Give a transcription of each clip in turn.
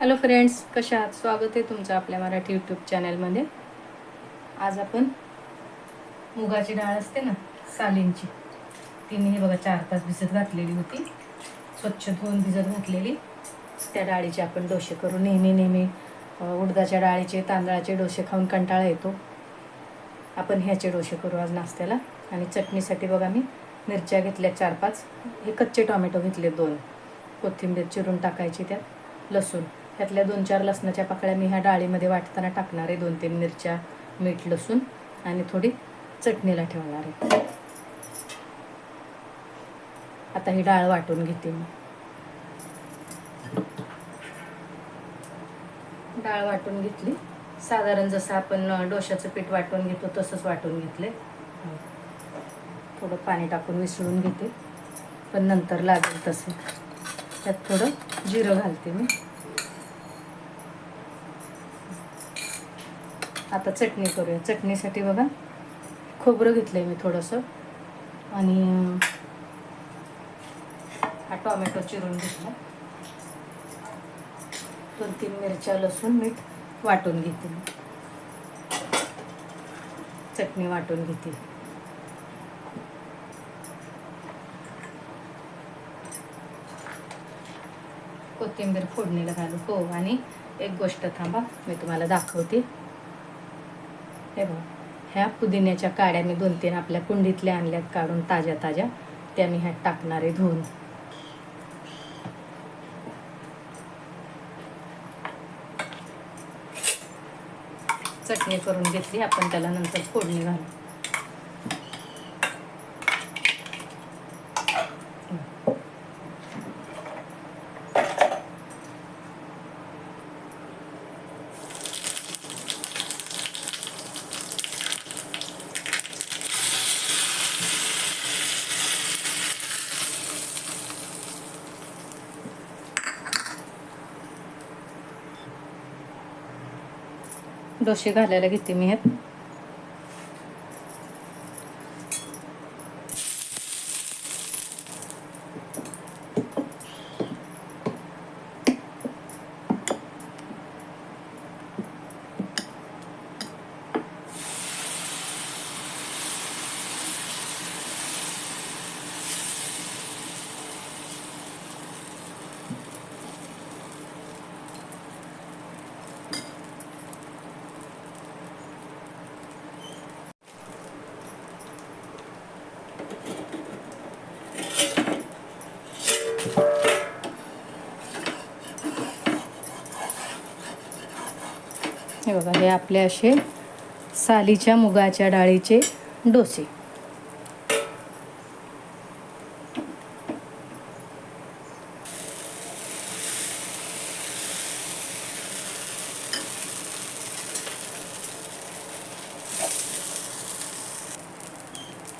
Hello friends कशा आहात? स्वागत आहे तुमचं आपल्या मराठी यूट्यूब चॅनलमध्ये आज आपण मुगाची डाळ असते ना सालींची. तिने हे बघा चार तास भिजत घातलेली होती. स्वच्छ धुवून भिजत घातलेली. त्या डाळीचे आपण डोसे करू. नेहमी नेहमी उडदाच्या डाळीचे तांदळाचे डोसे खाऊन कंटाळा येतो. आपण ह्याचे डोसे करू आज नाश्त्याला. आणि चटणीसाठी बघा मी मिरच्या घेतल्या चार पाच. हे कच्चे टोमॅटो घेतले दोन. कोथिंबीर चिरून टाकायची त्यात. लसूण. त्यातल्या दोन चार लसणाच्या पाकळ्या मी ह्या डाळीमध्ये वाटताना टाकणार आहे. दोन तीन मिरच्या मीठ लसूण आणि थोडी चटणीला ठेवणार आहे. आता ही डाळ वाटून घेते मी. डाळ वाटून घेतली. साधारण जसं आपण डोशाचं पीठ वाटून घेतो तसंच वाटून घेतले. थोडं पाणी टाकून मिसळून घेते. पण नंतर लागेल तसं. त्यात थोडं जिरं घालते मी. आता चटणी करूया. चटणीसाठी बघा खोबरं घेतलंय मी थोडंसं. आणि हा टोमॅटो चिरून घेतला. दोन तीन मिरच्या लसूण मीठ वाटून घेते चटणी वाटून घेते. कोथिंबीर फोडणीला घालू. हो आणि एक गोष्ट थांबा मी तुम्हाला दाखवते. हे बघ ह्या पुदिन्याच्या काड्या मी दोन तीन आपल्या कुंडीतल्या आणल्यात काढून ताज्या ताज्या त्या मी ह्यात टाकणार आहे धुवून. चटणी करून घेतली आपण त्याला नंतर फोडणी घालू. डोसे घालायला घेते मी ह्यात हे बघा हे आपले असे सालीच्या मुगाच्या डाळीचे डोसे.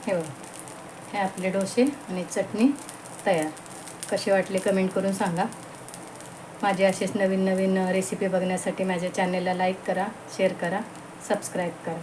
हे बघा हे आपले डोसे आणि चटणी तयार. कसे वाटले कमेंट करून सांगा. माझे असेच नवीन नवीन रेसिपी बघण्यासाठी माझ्या चॅनलला लाईक करा शेअर करा सबस्क्राईब करा.